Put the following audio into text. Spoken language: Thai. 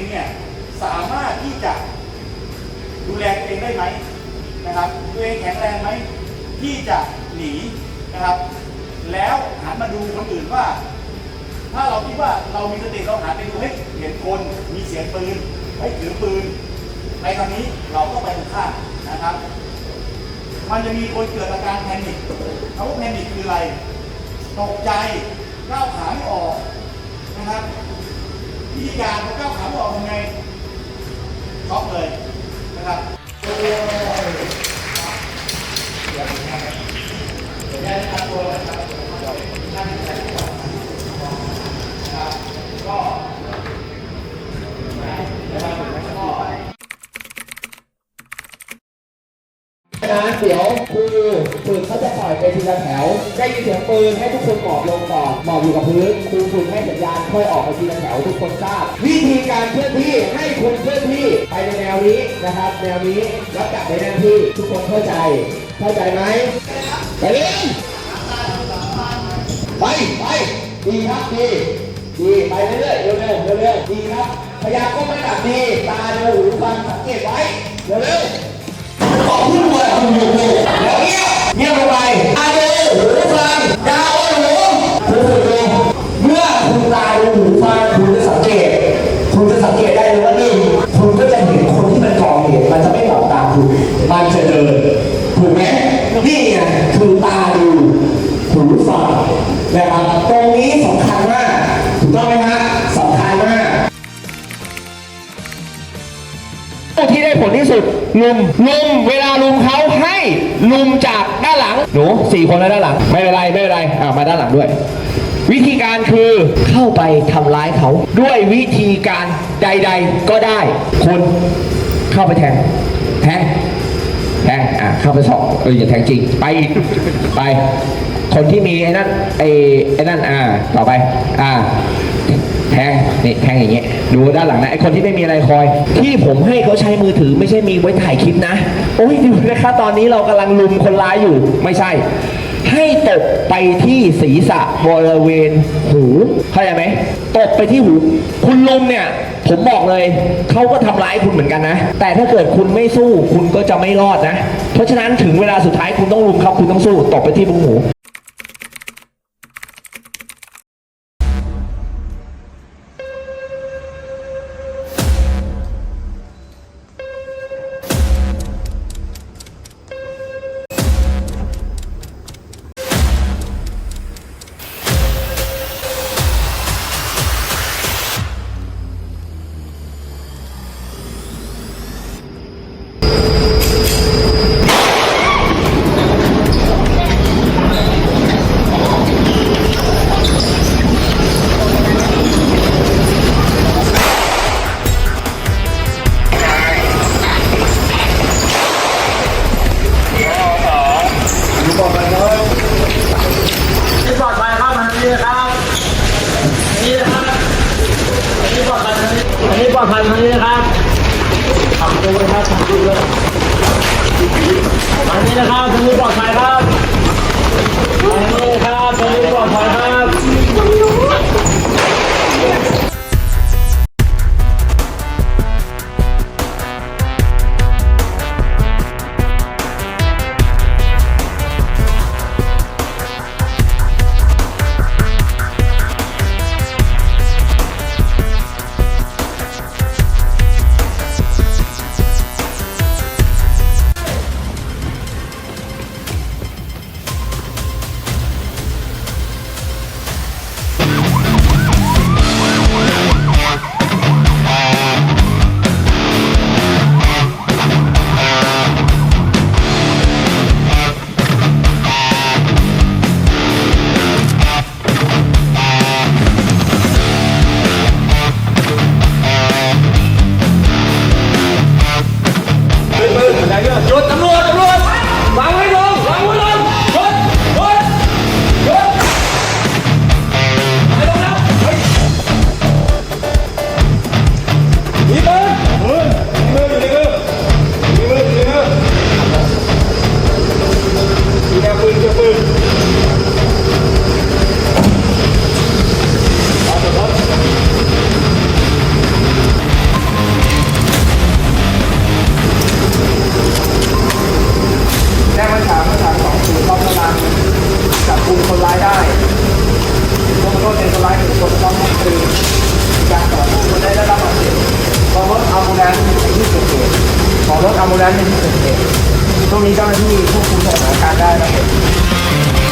องเนี่ยสามารถที่จะดูแลตัวเองได้ไหมนะครับตัวเองแข็งแรงไหมที่จะหนีนะครับ แล้วหันมาดูคนอื่นว่า ถ้าเราคิดว่าเรามีสติเราหันไปดูเฮ้ยเห็นคนมีเสียงปืนเฮ้ถือปืนในครั้งนี้เราก็ไปตรงข้ามนะครับ มันจะมีคนเกิดอาการแพนิคคำว่าแพนิคคืออะไรตกใจก้าวขาไม่ออกนะครับวิธีการ อออกทำไงช็อกเลยนะครับโอ้ยเดี๋ยวได้ทำตัวนะครับท่านใส่ก่อนนะครับก็นะครับเดี๋ยวครู ไปทีละแถว ได้ยินเสียงปืนให้ทุกคนหมอบลงก่อนหมอบอยู่กับพื้นครูฝึกให้สัญญาณค่อยออกไปทีละแถวทุกคนทราบ วิธีการเคลื่อนที่ให้คนเคลื่อนที่ไปในแนวนี้นะครับ แนวนี้แล้วกลับไปแนวที่ทุกคนเข้าใจ เข้าใจไหมไปเลยไปไปดีครับดีดีไปเรื่อยๆเร็วๆเร็วๆดีครับพยายามก้มไม่ตัดดีตาดูหูฟังสังเกตไว้เร็วๆขอพูดเลยเอาอยู่อยู่แล้วเงีย ถูกไหมนี่ไงคือตาดูหูฟังนะครับตรงนี้สำคัญมากถูกต้องไหมฮะสำคัญมากที่ได้ผลที่สุดลุมลุมเวลาลุมเขาให้ลุมจากด้านหลังหนูสี่คนแล้วด้านหลัง ไม่เป็นไรไม่เป็นไรอ่ามาด้านหลังด้วย วิธีการคือเข้าไปทำร้ายเขาด้วยวิธีการใด ๆ ก็ได้ คุณเข้าไปแทงแทง แทงอะเข้าไปสองเอออย่าแทงจริง ไปอีกไป คนที่มีไอ้นั่นไอ้ไอ้นั่นอ่าต่อไป อ่า แทงนี่แทงอย่างเงี้ยดูด้านหลังนะไอคนที่ไม่มีอะไรคอย ที่ผมให้เขาใช้มือถือไม่ใช่มีไว้ถ่ายคลิปนะ โอ้ยดูนะคะตอนนี้เรากำลังลุมคนร้ายอยู่ไม่ใช่ ให้ตกไปที่ศีรษะบริเวณหูเข้าใจไหมตกไปที่หู คุณลุมเนี่ย ผมบอกเลยเขาก็ทำร้ายคุณเหมือนกันนะ แต่ถ้าเกิดคุณไม่สู้คุณก็จะไม่รอดนะ เพราะฉะนั้นถึงเวลาสุดท้ายคุณต้องลุมเขาคุณต้องสู้ตกไปที่บุงหู อันนี้นะครับทุกคนปลอดภัยครับ ทำมูลนที่เกิดเหตุตรงนี้เจ้าหน้าที่ควบคุมสถานการณ์ได้นะครับ